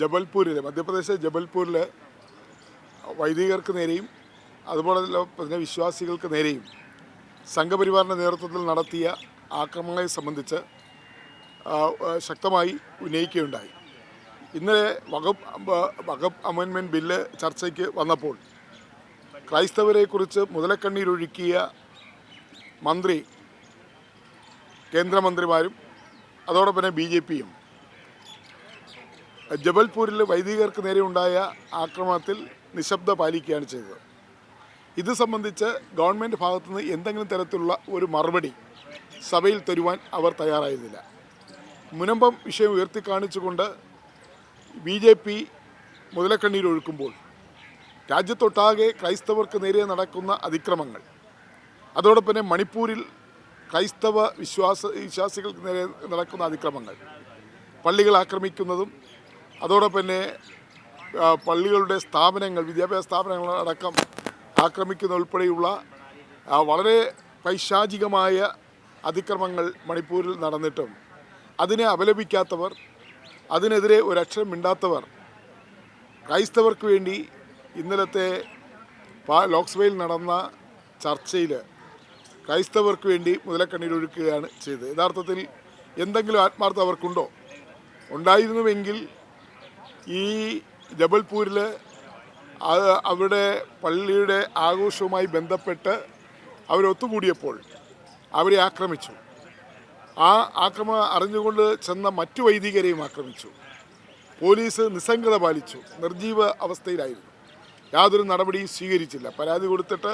ജബൽപൂരിൽ മധ്യപ്രദേശിലെ ജബൽപൂരിൽ വൈദികർക്ക് നേരെയും അതുപോലെ തന്നെ വിശ്വാസികൾക്ക് നേരെയും സംഘപരിവാറിന്റെ നേതൃത്വത്തിൽ നടത്തിയ ആക്രമണങ്ങളെ സംബന്ധിച്ച് ശക്തമായി ഉന്നയിക്കുകയുണ്ടായി. ഇന്നലെ വകുപ്പ് വകുപ്പ് അമെൻമെന്റ് ബില്ല് ചർച്ചയ്ക്ക് വന്നപ്പോൾ ക്രൈസ്തവരെക്കുറിച്ച് മുതലക്കണ്ണീരൊഴുക്കിയ മന്ത്രി കേന്ദ്രമന്ത്രിമാരും അതോടൊപ്പം ബി ജെ പിയും ജബൽപൂരിൽ വൈദികർക്ക് നേരെ ഉണ്ടായ ആക്രമണത്തിൽ നിശബ്ദ പാലിക്കുകയാണ് ചെയ്തത്. ഇത് സംബന്ധിച്ച് ഗവൺമെന്റ് ഭാഗത്തുനിന്ന് എന്തെങ്കിലും തരത്തിലുള്ള ഒരു മറുപടി സഭയിൽ തരുവാൻ അവർ തയ്യാറായിരുന്നില്ല. മുനമ്പം വിഷയം ഉയർത്തിക്കാണിച്ചുകൊണ്ട് ബി ജെ പി മുതലക്കണ്ണീരൊഴുക്കുമ്പോൾ രാജ്യത്തൊട്ടാകെ ക്രൈസ്തവർക്ക് നേരെ നടക്കുന്ന അതിക്രമങ്ങൾ അതോടൊപ്പം തന്നെ മണിപ്പൂരിൽ ക്രൈസ്തവ വിശ്വാസ വിശ്വാസികൾക്ക് നേരെ നടക്കുന്ന അതിക്രമങ്ങൾ പള്ളികൾ ആക്രമിക്കുന്നതും അതോടൊപ്പം തന്നെ പള്ളികളുടെ സ്ഥാപനങ്ങൾ വിദ്യാഭ്യാസ സ്ഥാപനങ്ങൾ അടക്കം ആക്രമിക്കുന്ന ഉൾപ്പെടെയുള്ള വളരെ പൈശാചികമായ അതിക്രമങ്ങൾ മണിപ്പൂരിൽ നടന്നിട്ടും അതിനെ അപലപിക്കാത്തവർ അതിനെതിരെ ഒരക്ഷരം മിണ്ടാത്തവർ ക്രൈസ്തവർക്ക് വേണ്ടി ഇന്നലത്തെ ലോക്സഭയിൽ നടന്ന ചർച്ചയിൽ ക്രൈസ്തവർക്ക് വേണ്ടി മുതലക്കണ്ണീരൊഴുക്കുകയാണ് ചെയ്തത്. യഥാർത്ഥത്തിൽ എന്തെങ്കിലും ആത്മാർത്ഥം അവർക്കുണ്ടോ? ഉണ്ടായിരുന്നുവെങ്കിൽ ഈ ജബൽപൂരിൽ അവിടെ പള്ളിയുടെ ആഘോഷവുമായി ബന്ധപ്പെട്ട് അവരൊത്തുകൂടിയപ്പോൾ അവരെ ആക്രമിച്ചു. ആ ആക്രമണം അറിഞ്ഞുകൊണ്ട് ചെന്ന മറ്റു വൈദികരെയും ആക്രമിച്ചു. പോലീസ് നിസ്സംഗത പാലിച്ചു. നിർജീവ അവസ്ഥയിലായിരുന്നു. യാതൊരു നടപടിയും സ്വീകരിച്ചില്ല. പരാതി കൊടുത്തിട്ട്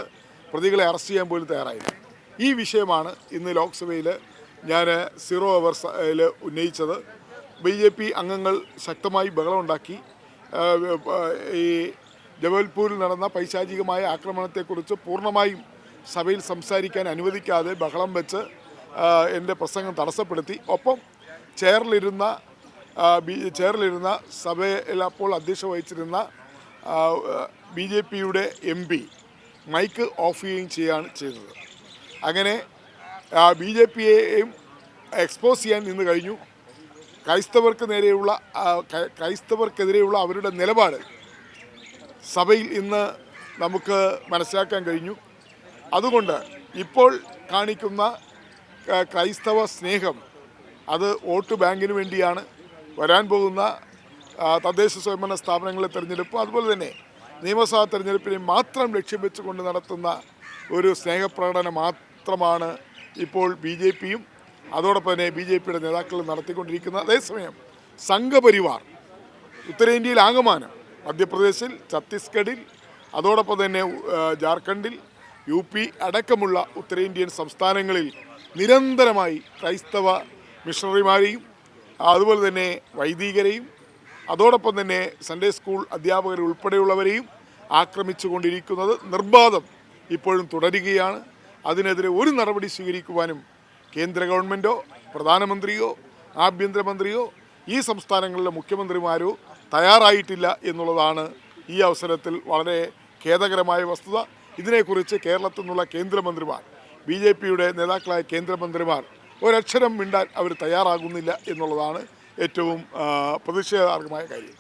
പ്രതികളെ അറസ്റ്റ് ചെയ്യാൻ പോലും തയ്യാറായില്ല. ഈ വിഷയമാണ് ഇന്ന് ലോക്സഭയിൽ ഞാൻ സീറോ അവേഴ്സിൽ ഉന്നയിച്ചത്. ബി ജെ പി അംഗങ്ങൾ ശക്തമായി ബഹളമുണ്ടാക്കി. ഈ ജബൽപൂരിൽ നടന്ന പൈശാചികമായ ആക്രമണത്തെക്കുറിച്ച് പൂർണമായും സഭയിൽ സംസാരിക്കാൻ അനുവദിക്കാതെ ബഹളം വെച്ച് എന്റെ പ്രസംഗം തടസ്സപ്പെടുത്തി. ഒപ്പം ചെയറിലിരുന്ന ബി ചെയറിലിരുന്ന സഭയിൽ അപ്പോൾ അധ്യക്ഷ വഹിച്ചിരുന്ന ബി ജെ പിയുടെ എം പി മൈക്ക് ഓഫ് ചെയ്യുകയും ചെയ്യുകയാണ് ചെയ്തത്. അങ്ങനെ ബി ജെ പിയെയും എക്സ്പോസ് ചെയ്യാൻ നിന്ന് കഴിഞ്ഞു. ക്രൈസ്തവർക്ക് നേരെയുള്ള ക്രൈസ്തവർക്കെതിരെയുള്ള അവരുടെ നിലപാട് സഭയിൽ ഇന്ന് നമുക്ക് മനസ്സിലാക്കാൻ കഴിഞ്ഞു. അതുകൊണ്ട് ഇപ്പോൾ കാണിക്കുന്ന ക്രൈസ്തവ സ്നേഹം അത് വോട്ട് ബാങ്കിന് വേണ്ടിയാണ്. വരാൻ പോകുന്ന തദ്ദേശ സ്വയംഭരണ സ്ഥാപനങ്ങളെ തിരഞ്ഞെടുപ്പ് അതുപോലെ തന്നെ നിയമസഭാ തിരഞ്ഞെടുപ്പിനെ മാത്രം ലക്ഷ്യം വെച്ചുകൊണ്ട് നടത്തുന്ന ഒരു സ്നേഹപ്രകടനം മാത്രമാണ് ഇപ്പോൾ ബി ജെ പിയും അതോടൊപ്പം തന്നെ ബി ജെ പിയുടെ നേതാക്കൾ നടത്തിക്കൊണ്ടിരിക്കുന്ന അതേസമയം സംഘപരിവാർ ഉത്തരേന്ത്യയിൽ ആകമാനം മധ്യപ്രദേശിൽ ഛത്തീസ്ഗഡിൽ അതോടൊപ്പം തന്നെ ജാർഖണ്ഡിൽ യു പി അടക്കമുള്ള ഉത്തരേന്ത്യൻ സംസ്ഥാനങ്ങളിൽ നിരന്തരമായി ക്രൈസ്തവ മിഷണറിമാരെയും അതുപോലെ തന്നെ വൈദികരെയും അതോടൊപ്പം തന്നെ സൺഡേ സ്കൂൾ അധ്യാപകർ ഉൾപ്പെടെയുള്ളവരെയും ആക്രമിച്ചു കൊണ്ടിരിക്കുന്നത് നിർബാധം ഇപ്പോഴും തുടരുകയാണ്. അതിനെതിരെ ഒരു നടപടി സ്വീകരിക്കുവാനും കേന്ദ്ര ഗവൺമെന്റോ പ്രധാനമന്ത്രിയോ ആഭ്യന്തരമന്ത്രിയോ ഈ സംസ്ഥാനങ്ങളിലെ മുഖ്യമന്ത്രിമാരോ തയ്യാറായിട്ടില്ല എന്നുള്ളതാണ് ഈ അവസരത്തിൽ വളരെ ഖേദകരമായ വസ്തുത. ഇതിനെക്കുറിച്ച് കേരളത്തിൽ നിന്നുള്ള കേന്ദ്രമന്ത്രിമാർ ബി ജെ പിയുടെ നേതാക്കളായ കേന്ദ്രമന്ത്രിമാർ ഒരക്ഷരം മിണ്ടാൻ അവർ തയ്യാറാകുന്നില്ല എന്നുള്ളതാണ് ഏറ്റവും പ്രതിഷേധാർഹമായ കാര്യം.